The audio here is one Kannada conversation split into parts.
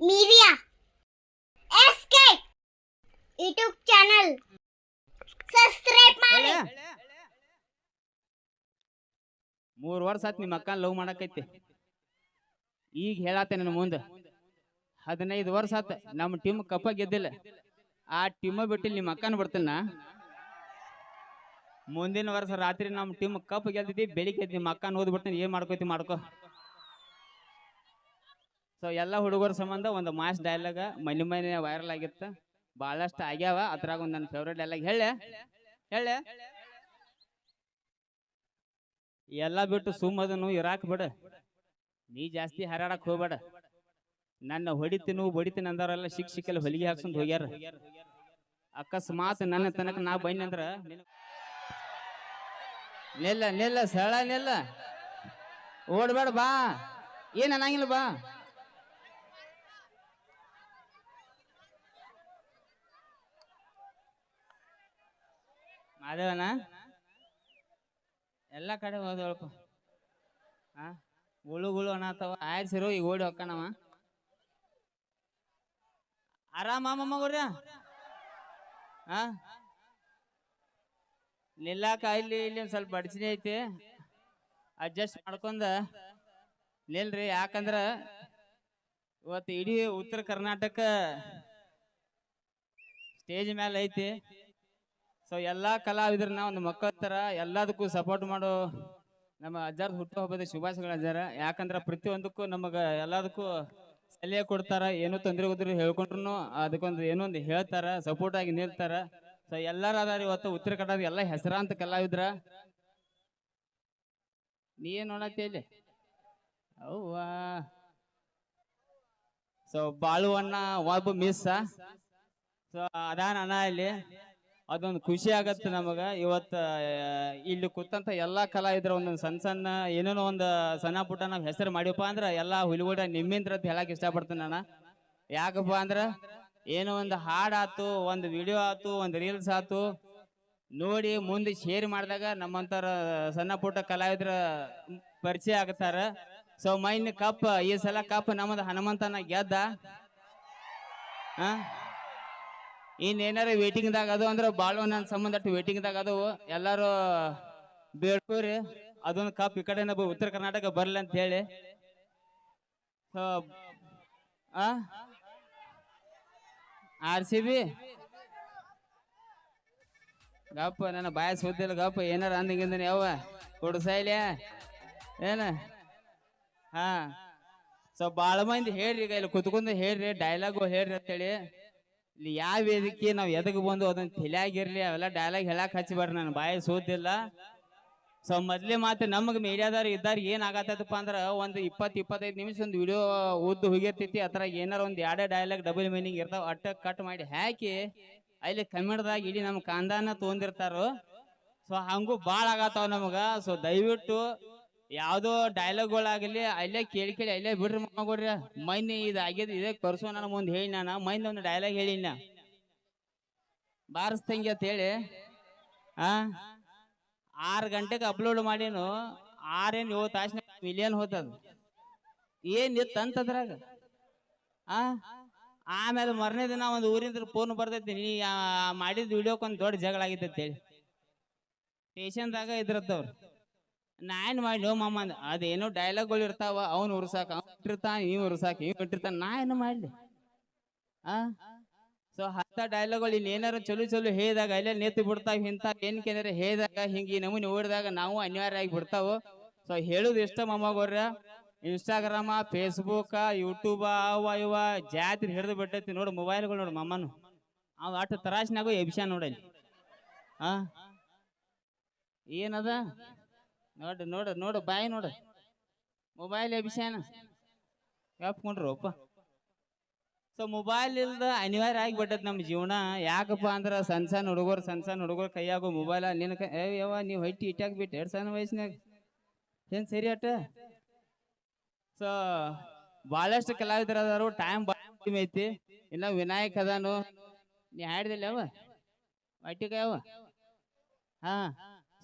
ಮೀರಿಯಾ ಎಸ್ಕೆ ಯೂಟ್ಯೂಬ್ ಚಾನಲ್ ಸಬ್ಸ್ಕ್ರೈಬ್ ಮಾಡಿ. ಮೂರು ವರ್ಷ ಆಯ್ತು ನಿಮ್ಮ ಅಕ್ಕನ ಲವ್ ಮಾಡಕೈತಿ. ಈಗ ಹೇಳತ್ತೆ ನನ್ನ ಮುಂದೆ. ಹದಿನೈದು ವರ್ಷ ಆತ ನಮ್ಮ ಟೀಮ್ ಕಪ್ಪ ಗೆದ್ದಿಲ್ಲ. ಆ ಟೀಮ್ ಬಿಟ್ಟು ನಿಮ್ಮ ಅಕ್ಕನ ಬರ್ತಿಲ್ಲ ಮುಂದಿನ ವರ್ಷ ರಾತ್ರಿ ನಮ್ಮ ಟೀಮ್ ಕಪ್ ಗೆದ್ದಿದ್ದಿ, ಬೆಳಿಗ್ಗೆ ನಿಮ್ಮ ಅಕ್ಕನ ಓದ್ಬಿಡ್ತೀನಿ ಏನು ಮಾಡ್ಕೋತಿ ಮಾಡ್ಕೋ. ಸೊ ಎಲ್ಲ ಹುಡುಗರ ಸಂಬಂಧ ಒಂದು ಮಾಸ್ ಡೈಲಾಗ ಮನೆ ಮನೆ ವೈರಲ್ ಆಗಿತ್ತು. ಬಹಳಷ್ಟು ಆಗ್ಯಾವ. ಅದ್ರಾಗ ಒಂದು ನನ್ನ ಫೇವ್ರೇಟ್ ಡೈಲಾಗ್ ಹೇಳೆ. ಹೇಳೆ. ಎಲ್ಲ ಬಿಟ್ಟು ಸುಮ್ಮದನು ಇರಾಕ್ ಬಿಡ. ನೀ ಜಾಸ್ತಿ ಹಾರಾಡಕ್ ಹೋಗ್ಬೇಡ. ನನ್ನ ಹೊಡಿತೀನಿ, ಬಡಿತೀನಿ ಅಂದವರೆಲ್ಲ ಶಿಕ್ ಶಿಕ್ಕಲ್ಲಿ ಹೊಲಿಗೆ ಹಾಕ್ಸ್ಕೊಂಡು ಹೋಗ್ಯಾರ. ಅಕಸ್ಮಾತ್ ನನ್ನ ತನಕ ನಾ ಬನ್ನಿ ಅಂದ್ರ ನಿಲ್ಲ ನಿಲ್ಲ ಸಳ ನಿಲ್ಲ. ಓಡ್ಬೇಡ ಬಾ. ಏನ್ ಅನ್ನಂಗಿಲ್ಲ ಬಾ. ಮಾದೇವನ ಎಲ್ಲ ಕಡೆ ಹೋದ ಹಾ ಗುಳು ಗುಳು ಅನ್ನತ್ತವ ಆಯ್ಸಿರು ಈಗ ಓಡಿ ಹೊಕ್ಕನವ. ಆರಾಮ ಮಮ್ಮಗುರ್ಯ? ಹಾ ನಿಲ್ಲಾಕ ಇಲ್ಲಿ ಇಲ್ಲಿ ಒಂದ್ ಸ್ವಲ್ಪ ಅಡಚಣೆ ಐತಿ. ಅಡ್ಜಸ್ಟ್ ಮಾಡ್ಕೊಂಡ ನಿಲ್ರಿ. ಯಾಕಂದ್ರ ಇವತ್ತು ಇಡೀ ಉತ್ತರ ಕರ್ನಾಟಕ ಸ್ಟೇಜ್ ಮೇಲೆ ಐತಿ. ಸೊ ಎಲ್ಲಾ ಕಲಾವಿದ್ರನ್ನ ಒಂದು ಮಕ್ಕಳ ತರ ಎಲ್ಲದಕ್ಕೂ ಸಪೋರ್ಟ್ ಮಾಡೋ ನಮ್ಮ ಅಜ್ಜಾರ್ ಹುಟ್ಟುಹಬ್ಬದ ಶುಭಾಶಯಗಳು ಅಜ್ಜಾರ. ಯಾಕಂದ್ರ ಪ್ರತಿಯೊಂದಕ್ಕೂ ನಮಗ ಎಲ್ಲದಕ್ಕೂ ಸಲಹೆ ಕೊಡ್ತಾರ. ಏನೋ ತೊಂದರೆ ಹೋದ್ರು ಹೇಳ್ಕೊಂಡ್ರು ಅದಕ್ಕೊಂದು ಏನೋ ಒಂದು ಹೇಳ್ತಾರ ಸಪೋರ್ಟ್ ಆಗಿ ನಿಲ್ತಾರ. ಸೊ ಎಲ್ಲಾರ ಅದಾರ ಇವತ್ತು ಉತ್ತರ ಕನ್ನಡ ಎಲ್ಲ ಹೆಸರಾಂತ ಕಲಾವಿದ್ರ. ನೀ ಏನ್ ನೋಡತ್ತಿ ಇಲ್ಲಿ ಅವ್ವಾ. ಸೊ ಬಾಳುವಣ್ಣ ಒಬ್ಬ ಮಿಸ್. ಸೊ ಅದಾನ ಅಣ್ಣ ಇಲ್ಲಿ. ಅದೊಂದು ಖುಷಿ ಆಗತ್ತೆ ನಮಗ. ಇವತ್ತು ಇಲ್ಲಿ ಕೂತಂತ ಎಲ್ಲಾ ಕಲಾವಿದ್ರ ಒಂದೊಂದು ಸಣ್ಣ ಸಣ್ಣ, ಏನೇನೋ ಒಂದು ಸಣ್ಣ ಪುಟ್ಟ ನಾವು ಹೆಸರು ಮಾಡಿವಪ್ಪ ಅಂದ್ರೆ ಎಲ್ಲಾ ಹುಲಿಗೂಡ ನಿಮ್ಮಿಂದ್ರ ಅಂತ ಹೇಳಕ್ ಇಷ್ಟಪಡ್ತೀನಿ ನಾನು. ಯಾಕಪ್ಪ ಅಂದ್ರೆ ಏನೋ ಒಂದು ಹಾಡಾತು ಒಂದು ವಿಡಿಯೋ ಆತು, ಒಂದು ರೀಲ್ಸ್ ಆತು. ನೋಡಿ ಮುಂದೆ ಶೇರ್ ಮಾಡಿದಾಗ ನಮ್ಮಂತರ ಸಣ್ಣ ಪುಟ್ಟ ಕಲಾವಿದ್ರ ಪರಿಚಯ ಆಗತ್ತಾರ. ಸೊ ಮೈನ್ ಕಪ್, ಈ ಸಲ ಕಪ್ ನಮ್ಮದು ಹನುಮಂತನ ಗೆದ್ದ. ಹಾ ಇನ್ನೇನಾರ ವೇಟಿಂಗ್ ದಾಗ ಅದು ಅಂದ್ರೆ ಭಾಳ ನನ್ನ ಸಂಬಂಧ ವೇಟಿಂಗ್ ದಾಗ ಅದು, ಎಲ್ಲಾರು ಬೇಡ್ಕೋರಿ, ಅದೊಂದು ಕಪ್ ಈ ಕಡೆ ಉತ್ತರ ಕರ್ನಾಟಕ ಬರಲಿ ಅಂತ ಹೇಳಿ. ಆರ್ ಸಿ ಬಿ ಗಪ್ಪ, ನನ್ನ ಬಾಯ ಸುದ್ದಿಲ್ಲ ಗಪ್ಪ, ಏನಾರ ಅಂದಂಗಿಂದನ ಯಾವ ಕೊಡ್ಸೈಲ್ಯ ಏನ? ಹಾ. ಸೊ ಭಾಳ ಮಂದಿ ಹೇಳ್ರಿ ಈಗ ಇಲ್ಲಿ ಕುತ್ಕೊಂಡು ಹೇಳ್ರಿ ಡೈಲಾಗು ಹೇಳ್ರಿ ಅಂತೇಳಿ. ಇಲ್ಲಿ ಯಾವ ವೇದಿಕೆ ನಾವ್ ಎದಕ್ ಬಂದು ಅದನ್ನ ತಿಳಿಯಾಗಿರ್ಲಿ ಅವೆಲ್ಲ ಡೈಲಾಗ್ ಹೇಳಕ್ ಹಚ್ಚಿಬಾರ್ರಿ ನಾನು ಬಾಯಿ ಸೋದಿಲ್ಲ ಸೊ ಮೊದ್ಲೇ ಮಾತು ನಮಗ್ ಮೀಡಿಯಾದವ್ರು ಇದ್ದಾರ ಏನ್ ಅಂದ್ರ ಒಂದ್ ಇಪ್ಪತ್ ಇಪ್ಪತ್ತೈದು ನಿಮಿಷ ಒಂದು ವಿಡಿಯೋ ಉದ್ದು ಹೋಗಿರ್ತೈತಿ ಅತ್ರ ಏನಾರ ಒಂದ್ ಎರಡೇ ಡೈಲಾಗ್ ಡಬಲ್ ಮೀನಿಂಗ್ ಇರ್ತಾವ, ಅಟ್ಟ ಕಟ್ ಮಾಡಿ ಹಾಕಿ ಅಲ್ಲಿ ಕನ್ನಡದಾಗ ಇಡೀ ನಮ್ಮ ಕಾಂದಾನ ತೊಗೊಂಡಿರ್ತಾರೋ ಸೊ ಹಂಗೂ ಭಾಳ ಆಗತ್ತಾವ ನಮಗ. ಸೊ ದಯವಿಟ್ಟು ಯಾವ್ದೋ ಡೈಲಾಗ್ಗಳಾಗಲಿ ಅಲ್ಲೇ ಕೇಳಿ ಕೇಳಿ ಅಲ್ಲೇ ಬಿಡ್ರಿ ಮಾಡ್ರಿ ಮೈನ್ ಆಗ್ಯದ ಇದೇ ಕರ್ಸೋ ನಾನು ಮುಂದೆ ಹೇಳಿ ನಾನು. ಮೈನ್ ಒಂದು ಡೈಲಾಗ್ ಹೇಳಿನ ಬಾರಿಸ್ತಂಗಿ ಅಂತ ಹೇಳಿ. ಆ? ಆರು ಗಂಟೆಗೆ ಅಪ್ಲೋಡ್ ಮಾಡೀನು, ಆರೇನು ಏಳು ತಾಸಿನ ಮಿಲಿಯನ್ ಹೋತದ. ಏನ್ ಇತ್ತು ಅಂತದ್ರಾಗ? ಆ? ಆಮೇಲೆ ಮರನೇ ದಿನ ಒಂದು ಊರಿಂದ ಫೋನ್ ಬರ್ತೈತಿ, ನೀ ಮಾಡಿದ ವಿಡಿಯೋಕ್ ಒಂದು ದೊಡ್ಡ ಜಗಳ ಆಗಿತ್ತು ಹೇಳಿ ಸ್ಟೇಷನ್ದಾಗ ಇದ್ರತ್ತವ್ರು ನಾ ಮಾಡ್ಲಿ ಮಾಡಿ ಮಾಮ ಅಂದ. ಅದೇನೋ ಡೈಲಾಗ್ಗಳು ಇರ್ತಾವ, ಅವ್ನು ಉರ್ಸಾಕ, ಅವ್ನು ಇಟ್ಟಿರ್ತಾನ ಇವ್ ಉರ್ಸಾಕ ಇವ್ ಇಟ್ಟಿರ್ತಾನ. ನಾ ಏನು ಮಾಡ್ಲಿ. ಆ? ಸೊ ಹತ್ತ ಡೈಲಾಗ್ಗಳು ಇಲ್ಲಿ ಏನಾರ ಚಲೋ ಚಲೋ ಹೇಳಿದಾಗ, ಅಲ್ಲೇ ನೇತು ಬಿಡ್ತಾವ ಇಂಥ ಏನ್ ಕೇಂದ್ರ ಹೇಳಿದಾಗ, ಹಿಂಗ ಈ ನಮೂನಿ ಓಡಿದಾಗ ನಾವು ಅನಿವಾರ್ಯ ಆಗಿ ಬಿಡ್ತಾವ. ಸೊ ಹೇಳುದು ಇಷ್ಟ ಮೊಮ್ಮಗೋರ್ರ ಇನ್ಸ್ಟಾಗ್ರಾಮ ಫೇಸ್ಬುಕ್ ಯೂಟ್ಯೂಬ ಅವ ಇವ ಜಾತಿ ಹಿಡಿದು ಬಿಟ್ಟೈತಿ ನೋಡು ಮೊಬೈಲ್ಗಳು ನೋಡು ಮಮ್ಮನು ಅವ್ ಅಷ್ಟು ತರಾಸಿನಾಗು ಎಬ್ಸ್ಯಾನ ನೋಡಲ್ಲಿ ಆ? ಏನದ? ನೋಡು ನೋಡು ನೋಡು, ಬಾಯಿ ನೋಡು. ಮೊಬೈಲ್ ಎಬ್ಸ್ಯಾನ ಯಾಪ್ಕೊಂಡ್ರು ಅಪ್ಪ ಸೊ ಮೊಬೈಲ್ ಇಲ್ದ ಅನಿವಾರ್ಯ ಆಗಿಬಿಟ್ಟದ ನಮ್ಮ ಜೀವನ. ಯಾಕಪ್ಪ ಅಂದ್ರೆ ಸಣ್ಣ ಸಣ್ಣ ಹುಡುಗರು, ಸಣ್ಣ ಸಣ್ಣ ಹುಡುಗರು ಕೈಯಾಗೋ ಮೊಬೈಲ್ ನಿನ್ನ ಕೈ ಯವ್ವ, ನೀವು ಹೈಟಿ ಇಟ್ಟಾಕ್ ಬಿಟ್ಟು ಎರಡು ಸಣ್ಣ ವಯಸ್ಸಿನಾಗ? ಏನು ಸರಿ ಅಟ್ಟ? ಸೊ ಭಾಳಷ್ಟು ಕಲಾವಿದರು ಅದಾರು ಟೈಮ್ ಭಾಳ ಐತಿ. ಇಲ್ಲ ವಿನಾಯಕ್ ಅದಾನು. ನೀ ಹಾಡ್ದಿಲ್ಲ ಯಾವ ಹೊಟ್ಟಿಗೆ ಯಾವ ಹಾ.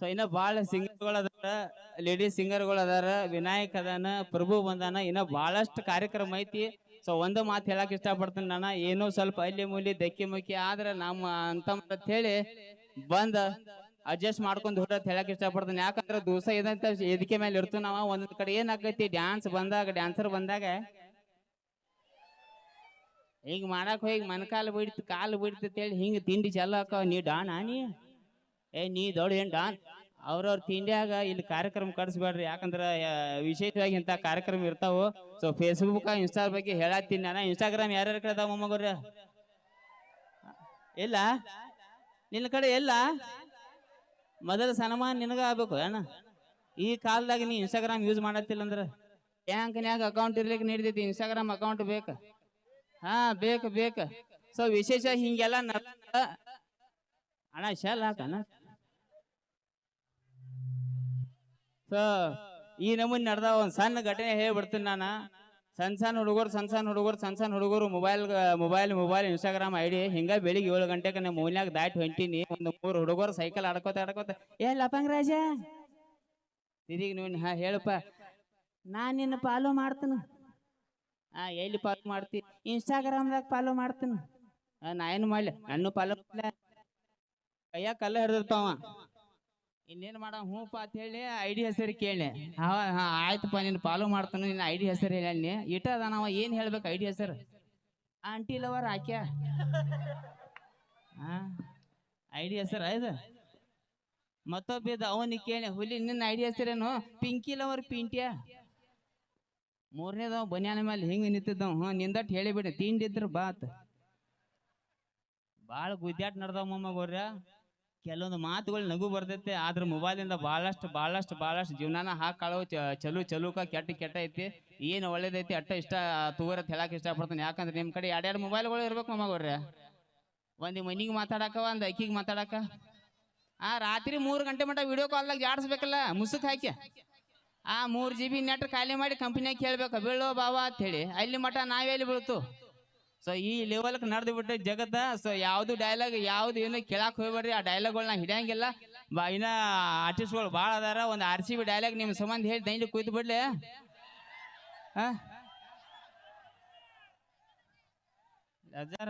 ಸೊ ಇನ್ನ ಭಾಳ ಸಿಂಗರ್ಗಳು ಅದಾರ ಲೇಡೀಸ್ ಸಿಂಗರ್ಗಳು ಅದಾರ ವಿನಾಯಕ್ ಅದಾನ, ಪ್ರಭು ಬಂದಾನ, ಇನ್ನ ಬಹಳಷ್ಟು ಕಾರ್ಯಕ್ರಮ ಐತಿ. ಸೊ ಒಂದು ಮಾತು ಹೇಳಕ್ ಇಷ್ಟಪಡ್ತೀನಿ ನಾನು, ಏನೋ ಸ್ವಲ್ಪ ಅಲ್ಲಿ ಮೂಲಿ ದಕ್ಕಿ ಮುಕ್ಕಿ ಆದ್ರೆ ನಮ್ಮ ಅಂತ ಹೇಳಿ ಬಂದ ಅಡ್ಜಸ್ಟ್ ಮಾಡ್ಕೊಂಡು ಹೊರತ್ ಹೇಳಕ್ ಇಷ್ಟಪಡ್ತೀನಿ. ಯಾಕಂದ್ರೆ ದಿವಸ ಇದಂತ ಎದಕ್ಕೆ ಮೇಲೆ ಇರ್ತೀವಿ ನಾವು, ಒಂದೊಂದ್ ಕಡೆ ಏನಾಗೈತಿ ಡ್ಯಾನ್ಸ್ ಬಂದಾಗ ಡ್ಯಾನ್ಸರ್ ಬಂದಾಗ. ಹಿಂಗ್ ಮಾಡಕ್ ಹೋಗಿ ಮನ್ಕಾಲ್ ಬಿಡ್ತು ಕಾಲು ಬಿಡ್ತು ಹೇಳಿ ಹಿಂಗ್ ತಿಂಡಿ ಚಾಲು ಹಾಕವ. ನೀ ಡಾನ್ ನೀ? ಏ, ನೀ ದೊಡ್ಡ ಏನ್ ಡಾನ್ ಅವ್ರವ್ರ ತಿಂಡಿಯಾಗ ಇಲ್ಲಿ ಕಾರ್ಯಕ್ರಮ ಕಟ್ಸ್ಬೇಡ್ರಿ ಯಾಕಂದ್ರ ವಿಶೇಷವಾಗಿ ಇಂಥ ಕಾರ್ಯಕ್ರಮ ಇರ್ತಾವು. ಸೊ ಫೇಸ್ಬುಕ್ ಇನ್ಸ್ಟಾ ಬಗ್ಗೆ ಹೇಳತ್ತೀನಿ ನಾನು. ಇನ್ಸ್ಟಾಗ್ರಾಮ್ ಯಾರ್ಯಾರ ಕಡೆ ಅದಾವ ಮೊಮ್ಮಗವ್ರ? ಇಲ್ಲ? ನಿನ್ನ ಕಡೆ ಇಲ್ಲ? ಮೊದಲ ಸನ್ಮಾನ ನಿನಗ ಆಗ್ಬೇಕು ಅಣ್ಣ ಈ ಕಾಲದಾಗ ನೀ ಇನ್ಸ್ಟಾಗ್ರಾಮ್ ಯೂಸ್ ಮಾಡತ್ತಿಲ್ಲ ಅಂದ್ರ? ಬ್ಯಾಂಕ್ನ್ಯಾಗ ಅಕೌಂಟ್ ಇರ್ಲಿಕ್ಕೆ ನೀಡ್ತೈತಿ. ಇನ್ಸ್ಟಾಗ್ರಾಮ್ ಅಕೌಂಟ್ ಬೇಕ? ಹಾ, ಬೇಕು ಬೇಕು. ಸೊ ವಿಶೇಷ ಹಿಂಗೆಲ್ಲ ನಡ್ ಅಣ್ಣ ಶೆಲ್ ಸೊ ಈ ನಮೂನಿ ನಡೆದ ಒಂದ್ ಸಣ್ಣ ಘಟನೆ ಹೇಳ್ಬಿಡ್ತೀನಿ ನಾನು. ಸಣ್ಣ ಸಣ್ಣ ಹುಡುಗರು ಸಣ್ಣ ಸಣ್ಣ ಹುಡುಗರು ಸಣ್ಣ ಸಣ್ಣ ಹುಡುಗರು mobile mobile mobile Instagram ID ಹಿಂಗ ಬೆಳಿಗ್ಗೆ ಏಳು ಗಂಟೆಗೆ ನಮ್ಮ ಮೂಲ್ಯಾಗ ದಾಟಿ ಹೊಂಟೀನಿ. ಒಂದು ಮೂರು ಹುಡುಗರು ಸೈಕಲ್ ಆಡ್ಕೋತ ಆಡ್ಕೋತ ಏ ಲಪಂಗ್ ರಾಜ ತಿರುಗಿ ನೀವು ಹಾ ಹೇಳಪ್ಪ. ನಾನು ನಿನ್ನ ಫಾಲೋ ಮಾಡ್ತೀನಿ. ಆ ಎಲ್ಲಿ ಫಾಲೋ ಮಾಡ್ತಿ? ಇನ್ಸ್ಟಾಗ್ರಾಮ್ದಾಗ ಫಾಲೋ ಮಾಡ್ತೀನಿ. ನಾ ಏನು ಮಾಡ್ಲಿ ನನ್ನ ಫಾಲೋ ಕೈಯಾಗ ಕಲ್ಲ ಹಿಡ್ದಪ್ಪ ಅವ. ಇನ್ನೇನ್ ಮಾಡ ಹೂಪ ಅಂತ ಹೇಳಿ ಐಡಿ ಹೆಸರು ಕೇಳಿ ಹಾ ಹಾ ಆಯ್ತಪ್ಪ ನೀನು ಫಾಲೋ ಮಾಡ್ತಾನೆ ನಿನ್ನ ಐಡಿ ಹೆಸರು ಹೇಳಿ ಇಟ್ಟ ನಾವ ಏನ್ ಹೇಳ್ಬೇಕು ಐಡಿ ಹೆಸರು? ಆಂಟಿ ಲವರ್ ಆಕ್ಯ? ಹಾ, ಐಡಿ ಹೆಸರು ಇದು? ಮತ್ತೊಬ್ಬಿದ ಅವನಿಗೆ ಕೇಳಿ ಹುಲಿ, ನಿನ್ನ ಐಡಿ ಹೆಸರೇನು? ಪಿಂಕಿ ಲವರ್ ಪಿಂಟ್ಯಾ? ಮೂರನೇದವ, ಬನ್ಯಾನ ಮೇಲೆ ಹಿಂಗೆ ನಿಂತಿದ್ದವ? ಹ್ಞೂ, ನಿಂದಟ್ ಹೇಳಿಬಿಡಿ, ತಿಂಡಿದ್ರು ಬಾತ್. ಭಾಳ ಗುದ್ದಾಟ ನಡ್ದವ ಮೊಮ್ಮಗೋರ್ಯ ಕೆಲವೊಂದು ಮಾತುಗಳು ನಗು ಬರ್ತೈತೆ, ಆದ್ರೆ ಮೊಬೈಲಿಂದ ಭಾಳಷ್ಟು ಭಾಳಷ್ಟು ಭಾಳಷ್ಟು ಜೀವನಾನ ಹಾಕಾಳು ಚಲು, ಚಲುಕ, ಕೆಟ್ಟ ಕೆಟ್ಟ ಐತಿ. ಏನು ಒಳ್ಳೇದೈತಿ, ಅಟ್ಟ ಇಷ್ಟ ತೂರತ್ ಹೇಳಕ್ ಇಷ್ಟಪಡ್ತೀನಿ. ಯಾಕಂದ್ರೆ ನಿಮ್ಮ ಕಡೆ ಎರಡೆರಡು ಮೊಬೈಲ್ಗಳು ಇರ್ಬೇಕು ಮೊಮ್ಮಗೋರ್ಯ ಒಂದು ಮನಿಗೆ ಮಾತಾಡಕ, ಒಂದು ಅಕ್ಕಿಗೆ ಮಾತಾಡಕ. ಆ, ರಾತ್ರಿ ಮೂರು ಗಂಟೆ ಮಟ್ಟ ವಿಡಿಯೋ ಕಾಲ್ದಾಗ ಜಾಡಿಸ್ಬೇಕಲ್ಲ, ಮುಸುಕ್ ಹಾಕಿ. ಆ ಮೂರು ಜಿ ನೆಟ್ ಖಾಲಿ ಮಾಡಿ ಕಂಪ್ನಿಯಾಗ ಕೇಳ್ಬೇಕು ಬೀಳೋ ಬಾವಾ ಅಂತ ಹೇಳಿ. ಅಲ್ಲಿ ಮಟ್ಟ ನಾವೆಲ್ಲಿ ಬೀಳ್ತು? ಸೊ ಈ ಲೆವೆಲ್ಗೆ ನಡೆದು ಬಿಟ್ಟು ಜಗತ್ತ ಸೊ ಯಾವುದು ಡೈಲಾಗ್ ಯಾವ್ದು ಏನು ಕೇಳಕ್ ಹೋಗ್ಬೇಡ್ರಿ. ಆ ಡೈಲಾಗ್ಗಳನ್ನ ಹಿಡಿಯಂಗಿಲ್ಲ. ಬಾ, ಇನ್ನ ಆರ್ಟಿಸ್ಟ್ಗಳು ಭಾಳ ಅದಾರ. ಒಂದು ಆರ್ ಸಿ ಬಿ ಡೈಲಾಗ್ ನಿಮ್ಮ ಸಂಬಂಧ ಹೇಳಿ ದೈಲಿ ಕುಯ್ದು ಬಿಡ್ಲಿ. ಹಾ?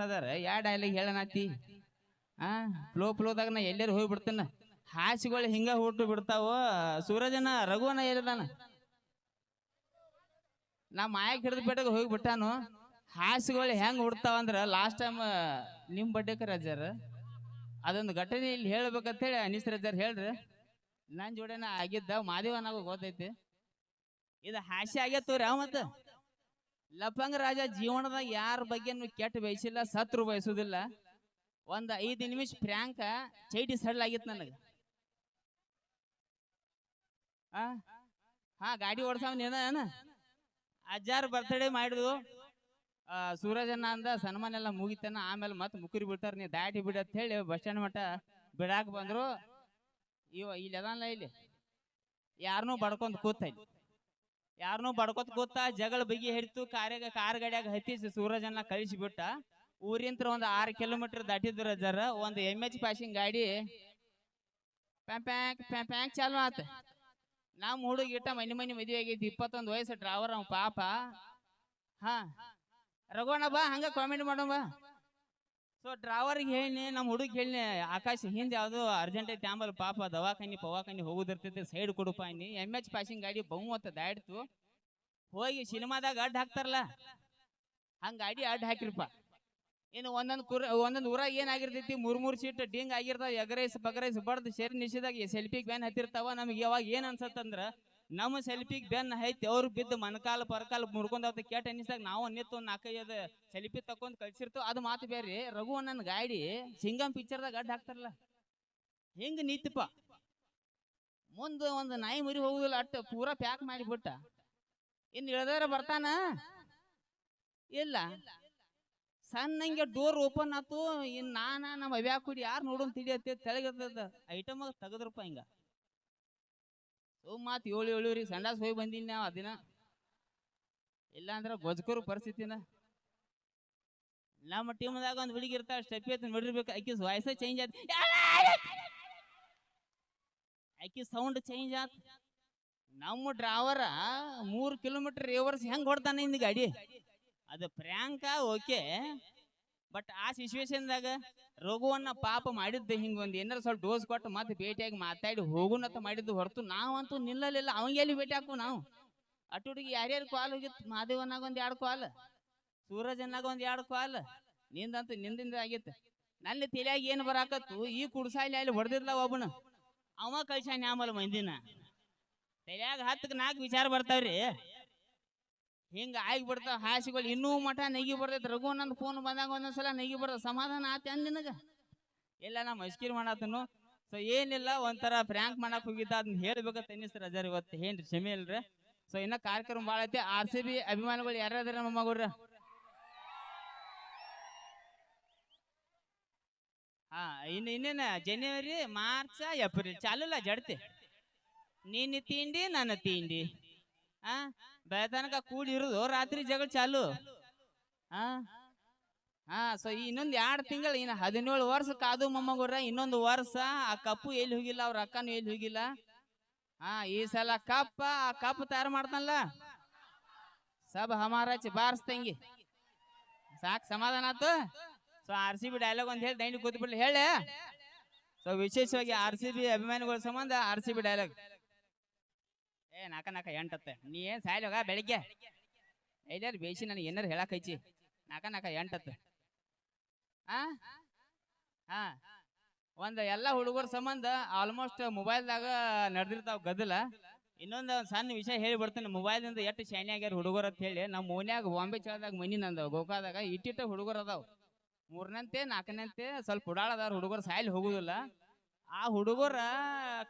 ಅದಾರ ಯಾ ಡೈಲಾಗ್ ಹೇಳನಾತಿ? ಆ ಫ್ಲೋ ಫ್ಲೋದಾಗ ನಾ ಎಲ್ಲರೂ ಹೋಗ್ಬಿಡ್ತೇನ ಹಾಸಿಗಳು ಹಿಂಗ ಹುಟ್ಟು ಬಿಡ್ತಾವ? ಸೂರಜನ ರಘುವನ ಎಲ್ಲಿದಾನ ನಾ ಮಾಯಕ್ ಹಿಡಿದು ಬೆಟ್ಟಗೆ ಹೋಗಿಬಿಟ್ಟಾನು ಹಾಸಿಗಳು ಹೆಂಗ್ ಹುಡ್ತಾವ ಅಂದ್ರ ಲಾಸ್ಟ್ ಟೈಮ್ ನಿಮ್ ಬಡ್ಡೆಕ ರಜಾರ? ಅದೊಂದು ಘಟನೆ ಇಲ್ಲಿ ಹೇಳ್ಬೇಕಂತ ಹೇಳಿ ಅನೀಸ್ ರಜಾರ್ ಹೇಳ್ರಿ. ನನ್ ಜೋಡಿನ ಆಗಿದ್ದ ಮಾದೇವನಾಗ ಗೊತ್ತೈತಿ. ಇದು ಹಾಸಿ ಆಗೇತವ್ರಿ ಅವ ಮತ್ತ. ಲಪಂಗ ರಾಜ ಜೀವನದಾಗ ಯಾರ ಬಗ್ಗೆನು ಕೆಟ್ಟ ಬಯಸಿಲ್ಲ, ಸತ್ರು ಬಯಸುದಿಲ್ಲ. ಒಂದ್ ಐದು ನಿಮಿಷ ಪ್ರ್ಯಾಂಕ ಚೈಟಿ ಸಡ್ಲಾಗಿತ್ತು ನನಗೆ. ಆ? ಹಾ, ಗಾಡಿ ಓಡ್ಸಾವ್ ನೀನ ಅಜ್ಜಾರ್ ಬರ್ತಡೇ ಮಾಡಿದ್ವು. ಆ, ಅಂದ ಸನ್ಮಾನ ಎಲ್ಲ ಮುಗಿತನ ಆಮೇಲೆ ಮತ್ತೆ ಮುಕುರಿ ಬಿಡ್ತಾರ ನೀ ದಾಟಿ ಬಿಡ ಅಂತ ಹೇಳಿ ಬಸ್ ಸ್ಟ್ಯಾಂಡ್ ಮಟ್ಟ ಬಿಡಾಕ ಬಂದ್ರು. ಇವ ಇಲ್ಲಿ ಅದಲ್ಲ ಇಲ್ಲಿ. ಯಾರನ್ನೂ ಬಡ್ಕೊಂತ ಕೂತ ಇಲ್ಲಿ. ಯಾರನ್ನೂ ಬಡ್ಕೊತ ಕೂತ ಜಗಳ ಬಗೆ ಹಿಡಿತು ಕಾರ್ಯಾಗ ಕಾರ್ ಗಾಡಿಯಾಗ ಹತ್ತಿಸಿ ಸೂರಜನ್ನ ಕಳಿಸಿ ಬಿಟ್ಟ. ಊರಿಂತ ಒಂದು ಆರು ಕಿಲೋಮೀಟರ್ ದಾಟಿದ್ರ ಜರ ಒಂದು ಎಂ ಎಚ್ ಪಾಸಿಂಗ್ ಗಾಡಿ ಪ್ಯಾಂಕ್ ಪ್ಯಾಂಕ್ ಪ್ಯಾಂಕ್ ಚಾಲು ಆತ. ನಮ್ಮ ಹುಡುಗಿಟ್ಟ ಮನಿ ಮನಿ ಮದುವೆ ಆಗೈತಿ ಇಪ್ಪತ್ತೊಂದು ವಯಸ್ಸು ಡ್ರೈವರ್ ಅವ್ ಪಾಪ. ಹಾ. ರಘುವಣ್ಣ ಬಾ, ಹಂಗ ಕಾಮೆಂಟ್ ಮಾಡೋ ಬಾ. ಸೊ ಡ್ರೈವರ್ಗೆ ಹೇಳಿ ನಮ್ಮ ಹುಡುಗ ಹೇಳಿ ಆಕಾಶ ಹಿಂದೆ ಯಾವುದು ಅರ್ಜೆಂಟ್ ಐತೆ ಆಮೇಲೆ ಪಾಪ ದವಾಖಾನಿ, ಪವಾಖಾನಿ ಹೋಗುದಿರ್ತೈತಿ ಸೈಡ್ ಕೊಡುಪ ಅನ್ನಿ ಎಂ ಎಚ್ ಪಾಸಿಂಗ್ ಗಾಡಿ ಬಹುಮತ ದಾಡ್ತು ಹೋಗಿ ಸಿನಿಮಾದಾಗ ಅಡ್ಡ ಹಾಕ್ತಾರಲ್ಲ, ಹಂಗ ಗಾಡಿ ಅಡ್ಡ ಹಾಕಿರಪ್ಪ. ಇನ್ನು ಒಂದೊಂದು ಕುರ, ಒಂದೊಂದು ಊರಾಗ ಏನಾಗಿರ್ತೈತಿ ಮೂರ್ ಮೂರು ಸೀಟ್ ಡಿಂಗ್ ಆಗಿರ್ತಾವ, ಎಗ್ರೈಸ್ ಬಗ್ರೈಸ್ ಬಡ್ದು ಸೇರಿ ನಿಶಿದಾಗ ಸೆಲ್ಫಿಗೆ ಬ್ಯಾನ್ ಹತ್ತಿರ್ತಾವ, ನಮಗೆ ಯಾವಾಗ ಏನು ಅನ್ಸತ್ತಂದ್ರ ನಮ್ಮ ಸೆಲ್ಫಿಗೆ ಬೆನ್ನ ಹೈತಿ ಅವ್ರು ಬಿದ್ದು ಮನಕಾಲ ಪರಕಾಲ ಮುರ್ಕೊಂಡ್ ಅವತ್ತ ಕೆಟ್ಟ ಅನಿಸ್ದಾಗ ನಾವು ಅನ್ನಿತ್ತು ಒಂದು ನಾಲ್ಕೈದು ಸೆಲ್ಫಿ ತಕೊಂಡ್ ಕಳ್ಸಿರ್ತೇವೆ ಅದು ಮಾತು ಬೇರೆ ರಘು ನನ್ನ ಗಾಡಿ ಸಿಂಗಮ್ ಪಿಕ್ಚರ್ದಾಗ ಅಡ್ಡ ಹಾಕ್ತಾರಲ್ಲ. ಹಿಂಗ ನಿಂತಪ್ಪ ಮುಂದೆ ಒಂದು ನಾಯಿ ಮುರಿ ಹೋಗುದಿಲ್ಲ ಅಟ್ಟ ಪೂರಾ ಪ್ಯಾಕ್ ಮಾಡಿಬಿಟ್ಟ ಇನ್ನು ಇಳ್ದಾರ ಬರ್ತಾನ? ಇಲ್ಲ. ಸಣ್ಣಂಗೆ ಡೋರ್ ಓಪನ್ ಆತು, ಇನ್ ನಾನ ನಮ್ಮ ಅವ್ಯಾಕುಡಿ ಯಾರು ನೋಡೋನ್ ತಿಳಿಯತ್ತೆ ತೆಳಗಿರ್ತದ ಐಟಮ್ ತೆಗದ್ರಪ್ಪ ಹಿಂಗ. ಸೊ ಮಾತು ಏಳು ಏಳುವರೆಗೆ ಸಂಡಾಸ್ ಹೋಗಿ ಬಂದೀನಿ ನಾವು ಅದಿನ ಇಲ್ಲ ಅಂದ್ರೆ ಗೊಜ್ಕರು ಪರಿಸ್ಥಿತಿನ. ನಮ್ಮ ಟೀಮ್ದಾಗ ಒಂದು ಹುಡುಗಿ ಇರ್ತಾವ ಸ್ಟೆಪ್ ಐತಿ ನೋಡಿರ್ಬೇಕು, ಆಕಿ ವಾಯ್ಸ ಚೇಂಜ್ ಆತ್. ಆಕಿ ಸೌಂಡ್ ಚೇಂಜ್ ಆತ್. ನಮ್ಮ ಡ್ರೈವರ ಮೂರು ಕಿಲೋಮೀಟರ್ ರಿವರ್ಸ್ ಹೆಂಗ್ ಹೊಡ್ತಾನೆ ಇಂದ ಗಾಡಿ? ಅದು ಪ್ರ್ಯಾಂಕ, ಓಕೆ. ಬಟ್ ಆ ಸಿಚುವೇಶನ್ದಾಗ ರಘುವನ್ನ ಪಾಪ ಮಾಡಿದ್ದ ಹಿಂಗ ಒಂದು ಏನಾರ ಸ್ವಲ್ಪ ಡೋಸ್ ಕೊಟ್ಟು ಮತ್ತೆ ಭೇಟಿಯಾಗಿ ಮಾತಾಡಿ ಹೋಗುನತ್ತ ಮಾಡಿದ್ದು ಹೊರತು ನಾವಂತೂ ನಿಲ್ಲಲಿಲ್ಲ. ಅವಂಗೆ ಎಲ್ಲಿ ಭೇಟಿ ಹಾಕು ನಾವು? ಅಟುಡಿಗೆ ಯಾರ್ಯಾರು ಕಾಲ್ ಹೋಗಿತ್ತು ಮಾದೇವನಾಗ ಒಂದ್ ಎರಡು ಕಾಲ್ ಸೂರಜನಾಗ ಒಂದ್ ಎರಡು ಕಾಲ್ ನಿಂದಂತೂ ನಿಂದಿಂದ ಆಗಿತ್ತು. ನನ್ನ ತಲೆಯಾಗ ಏನು ಬರಾಕತ್ತು? ಈ ಕುಡ್ಸಾಲಿ ಅಲ್ಲಿ ಹೊಡೆದಿದ್ಲ ಒಬ್ಬನ ಅವ ಕಳ್ಸಾನ ನ್ಯಾಮಲ್ ಮಂದಿನ. ತಲೆಯಾಗ ಹತ್ತಕ್ಕೆ ನಾಲ್ಕು ವಿಚಾರ ಬರ್ತಾವ್ರಿ. ಹಿಂಗ ಆಗಿ ಬಿಡ್ತಾವ ಹಾಸಿಗಳು ಇನ್ನೂ ಮಠ ನೆಗಿ ಬರ್ತೈತೆ. ರಘು ನಂದು ಫೋನ್ ಬಂದಾಗ ಒಂದೊಂದ್ಸಲ ನೆಗಿ ಬರ್ತದ ಸಮಾಧಾನ ಆತ ಅಂದ ನಿನಗ? ಇಲ್ಲ, ನಾ ಮಸ್ಕಿರ್ ಮಾಡತ್ತನು ಸೊ ಏನಿಲ್ಲ, ಒಂಥರ ಫ್ರ್ಯಾಂಕ್ ಮಾಡಕ್ ಹೋಗಿದ್ದ ಅದನ್ನ ಹೇಳ್ಬೇಕಂತ ಅನ್ನಿಸ್ತು ಅಜರ್ ಇವತ್ತು. ಏನ್ರಿ, ಕ್ಷಮೆ ಇಲ್ರಿ? ಸೊ ಇನ್ನ ಕಾರ್ಯಕ್ರಮ ಭಾಳ ಐತಿ. ಆರ್ ಸಿ ಬಿ ಅಭಿಮಾನಿಗಳು ಯಾರ್ಯಾರ ನಮ್ಮ ಮಗುರ ಹಾ, ಇನ್ನು ಇನ್ನೇನ? ಜನವರಿ ಮಾರ್ಚ್ ಏಪ್ರಿಲ್ ಚಾಲೂಲ್ಲ ಜಡ್ತಿ. ನೀನು ತಿಂಡಿ, ನನ್ನ ತಿಂಡಿ. ಆ? ಬೆಳತನಕ ಕೂಡಿ ಇರುದು, ರಾತ್ರಿ ಜಗಳ ಚಾಲು. ಹಾ ಹಾ ಸೊ ಇನ್ನೊಂದ್ ಎರಡ್ ತಿಂಗಳು, ಇನ್ನ ಹದಿನೇಳು ವರ್ಷ ಕಾದು ಮೊಮ್ಮಗುರ ಇನ್ನೊಂದು ವರ್ಷ ಆ ಕಪ್ಪು ಎಲ್ಲಿ ಹೋಗಿಲ್ಲ, ಅವ್ರ ಅಕ್ಕನು ಎಲ್ಲಿ ಹೋಗಿಲ್ಲ. ಹಾ ಈ ಸಲ ಕಪ್ಪ, ಆ ಕಪ್ ತಯಾರು ಮಾಡ್ತಾನಲ್ಲ. ಸಬ್ ಹಮಾರಾಚ್ ಬಾರಿಸ್ತಂಗಿ ಸಾಕ್ ಸಮಾಧಾನ ಆತು. So R C B dialogue ಒಂದ್ ಹೇಳಿ, ದೈನಿಕ್ ಕೂತ್ಬಿಡ್ಲಿ, ಹೇಳಿ. ಸೊ ವಿಶೇಷವಾಗಿ ಆರ್ ಸಿ ಬಿ ಅಭಿಮಾನಿಗಳ ಸಂಬಂಧ ಆರ್ ಸಿ ಬಿ ಡೈಲಾಗ್ ನಾಕ ನಾಕ ಎಂಟತ್ತೆ. ನೀ ಏನ್ ಸಾಯ್ಲಿ ಹೋಗ ಬೆಳಿಗ್ಗೆ. ಐದಾರು ಬೇಸಿ ನನಗೆ ಏನಾರು ಹೇಳಕ್ ಐತಿ? ನಾಕ ನಾಕ ಎಂಟತ್ತೆ. ಆ? ಹಾ ಒಂದ್ ಎಲ್ಲಾ ಹುಡುಗರ ಸಂಬಂಧ ಆಲ್ಮೋಸ್ಟ್ ಮೊಬೈಲ್ದಾಗ ನಡೆದಿರ್ತಾವ ಗದ್ದಲ. ಇನ್ನೊಂದು ಸಣ್ಣ ವಿಷಯ ಹೇಳಿ ಬರ್ತೀನಿ. ಮೊಬೈಲ್ದಿಂದ ಎಷ್ಟು ಶಾನಿ ಆಗ್ಯಾರ ಹುಡುಗರು ಅಂತ ಹೇಳಿ. ನಮ್ಮ ಮೋನ್ಯಾಗ ಬಾಂಬೆ ಚಳದಾಗ ಮನಿ ನಂದ ಗೋಕಾದಾಗ ಇಟ್ಟಿಟ್ಟ ಹುಡುಗರು ಅದಾವ. ಮೂರನಂತೆ, ನಾಲ್ಕನಂತೆ, ಸ್ವಲ್ಪ ಉಡಾಳದಾರ ಹುಡುಗರು ಸಾಯ್ಲಿ ಹೋಗುದಿಲ್ಲ. ಆ ಹುಡುಗರ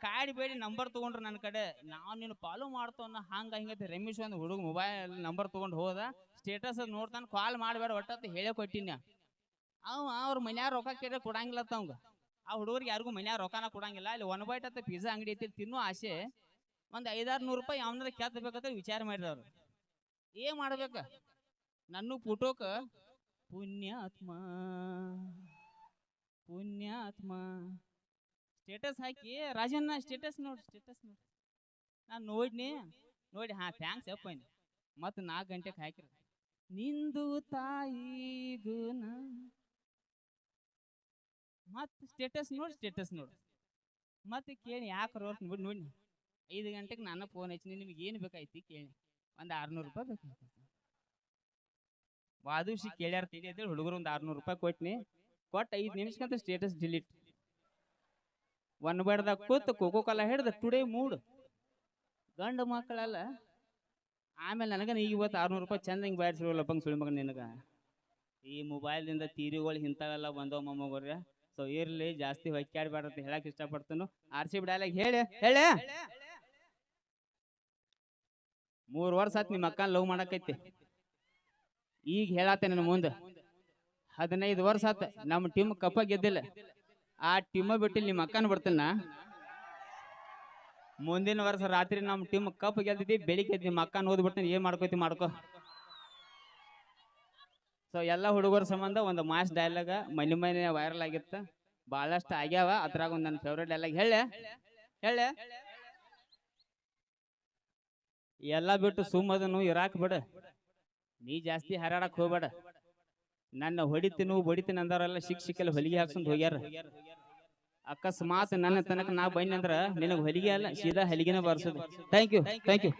ಕಾಡಿ ಬೇಡಿ ನಂಬರ್ ತಗೊಂಡ್ರು ನನ್ನ ಕಡೆ. ನಾವು ನೀನು ಫಾಲೋ ಮಾಡ್ತೋ ಅನ್ನೋ ಹಂಗ ಹಿಂಗತ್ತೆ ರಮೇಶ್ ಒಂದು ಹುಡುಗ ಮೊಬೈಲ್ ನಂಬರ್ ತಗೊಂಡು ಹೋದ. ಸ್ಟೇಟಸ್ ಅದು ನೋಡ್ತಾನೆ. ಕಾಲ್ ಮಾಡಬೇಡ ಒಟ್ಟತ್ತು ಹೇಳೇ ಕೊಟ್ಟಿನ. ಅವ ಅವ್ರ ಮನ್ಯಾಗ ರೊಕ್ಕ ಕೇಳಿ ಕೊಡಂಗಿಲ್ಲ ಅವಂಗ. ಆ ಹುಡುಗರಿಗೆ ಯಾರಿಗೂ ಮನ್ಯಾಗ ರೊಕ್ಕನ ಕೊಡಂಗಿಲ್ಲ. ಇಲ್ಲಿ ಒನ್ ಬೈಟ್ ಅಂತ ಪಿಜ್ಜಾ ಅಂಗಡಿ ಐತಿ ತಿನ್ನೋ ಆಸೆ. ಒಂದು ಐದಾರು ನೂರು ರೂಪಾಯಿ ಯಾವನಾರ ಕೆತ್ತಬೇಕಂತ ವಿಚಾರ ಮಾಡಿದವ್ರು ಏನ್ ಮಾಡ್ಬೇಕ? ನನ್ನ ಪುಟೋಕ ಪುಣ್ಯಾತ್ಮ. ಪುಣ್ಯಾತ್ಮ. ಸ್ಟೇಟಸ್ ಹಾಕಿ ರಾಜಣ್ಣ ಸ್ಟೇಟಸ್ ನೋಡಿ ಸ್ಟೇಟಸ್ ನೋಡಿ. ನಾನು ನೋಡ್ನಿ, ನೋಡಿ, ಹಾ ಥ್ಯಾಂಕ್ಸ್ ಅಪ್ಪನಿ ಮತ್ತು ನಾಲ್ಕು ಗಂಟೆಗೆ ಹಾಕಿರ. ನಿಂದು ತಾಯಿ ಗುಣ ಮತ್ತೆ ಸ್ಟೇಟಸ್ ನೋಡಿ ಸ್ಟೇಟಸ್ ನೋಡಿ. ಮತ್ತೆ ಕೇಳಿ ಯಾಕೆ ರೋಡ್ ನೋಡಿ ನೋಡಿ ಐದು ಗಂಟೆಗೆ ನಾನು ಫೋನ್ ಹಚ್ಚಿನಿ ನಿಮ್ಗೆ ಏನು ಬೇಕಾಯ್ತಿ ಕೇಳಿ. ಒಂದು ಆರ್ನೂರು ರೂಪಾಯಿ ಬೇಕಾಯ್ತು. ವಾದುಷಿ ಕೇಳ್ಯಾರ ತಿಳಿ ಅಂತೇಳಿ ಹುಡುಗರು ಒಂದು ಆರ್ನೂರು ರೂಪಾಯಿ ಕೊಟ್ನಿ. ಕೊಟ್ಟು ಐದು ನಿಮಿಷಕ್ಕಂತ ಸ್ಟೇಟಸ್ ಡಿಲೀಟ್ ಒನ್ ಬಡ್ದಾಗ ಕೂತ್ ಕೋಕೋ ಕಾಲ ಹಿಡ್ದ ಟುಡೇ ಮೂಡ್. ಗಂಡು ಮಕ್ಕಳಲ್ಲ. ಆಮೇಲೆ ನನಗ ನೀ ಇವತ್ತು ಆರ್ನೂರು ರೂಪಾಯಿ ಚಂದ ಹಿಂಗೆ ಬಾರಿಸಿರೋಲ್ಲ ಬಂಗ್ ಸುಳಿ ನಿನಗ. ಈ ಮೊಬೈಲ್ದಿಂದ ತೀರಿಗಳು ಇಂಥವೆಲ್ಲ ಬಂದವ ಮೊಮ್ಮಗೋರ್ಯ ಸೊ ಇರ್ಲಿ, ಜಾಸ್ತಿ ಹೊಕ್ಕಾಡ್ಬೇಡ ಅಂತ ಹೇಳಕ್ ಇಷ್ಟಪಡ್ತೇನೆ. ಆರ್ ಸಿ ಬಿಡಾಲಾಗ ಹೇಳಿ ಹೇಳಿ. ಮೂರು ವರ್ಷ ಆತ್ ನಿಮ್ಮ ಅಕ್ಕನ ಲವ್ ಮಾಡಕೈತಿ. ಈಗ ಹೇಳತ್ತೆ ನನ್ನ ಮುಂದೆ. ಹದಿನೈದು ವರ್ಷ ಆತ, ನಮ್ಮ ಟೀಮ್ ಕಪ್ಪ ಗೆದ್ದಿಲ್ಲ. ಆ ಟೀಮ ಬಿಟ್ಟು ನಿಮ್ಮ ಅಕ್ಕನ ಬರ್ತೀನ ಮುಂದಿನ ವರ್ಷ ರಾತ್ರಿ ನಮ್ಮ ಟೀಮ್ ಕಪ್ ಗೆದ್ದಿದ್ದಿ, ಬೆಳಿಗ್ಗೆ ನಿಮ್ಮ ಅಕ್ಕನ ಓದ್ಬಿಡ್ತೀನಿ ಏನ್ ಮಾಡ್ಕೋತಿ ಮಾಡ್ಕೋ. ಸೊ ಎಲ್ಲ ಹುಡುಗರ ಸಂಬಂಧ ಒಂದು ಮಾಸ್ ಡೈಲಾಗ ಮನೆ ಮನೆ ವೈರಲ್ ಆಗಿತ್ತು. ಬಹಳಷ್ಟು ಆಗ್ಯಾವ, ಅದ್ರಾಗ ಒಂದು ನನ್ನ ಫೇವ್ರೇಟ್ ಡೈಲಾಗ್ ಹೇಳ. ಹೇಳ. ಎಲ್ಲ ಬಿಟ್ಟು ಸುಮ್ಮದನು ಇರಾಕ್ ಬಿಡ. ನೀ ಜಾಸ್ತಿ ಹಾರಾಡಕ್ ಹೋಗ್ಬೇಡ. ನನ್ನ ಹೊಡಿತೀನಿ ಬಡಿತೀನಿ ಅಂದಾರಲ್ಲ ಶಿಕ್ಷಕಲ್ಲಿ ಹೊಲಿಗೆ ಹಾಕ್ಸ್ಕೊಂಡ್ ಹೋಗ್ಯಾರ. ಅಕಸ್ಮಾತ್ ನನ್ನ ತನಕ ನಾ ಬನ್ನಿ ಅಂದ್ರ ನಿನಗೆ ಹೊಲಿಗೆ ಅಲ್ಲ, ಸೀದಾ ಹಲಿಗೆನ ಬರ್ಸೋದು. Thank you thank you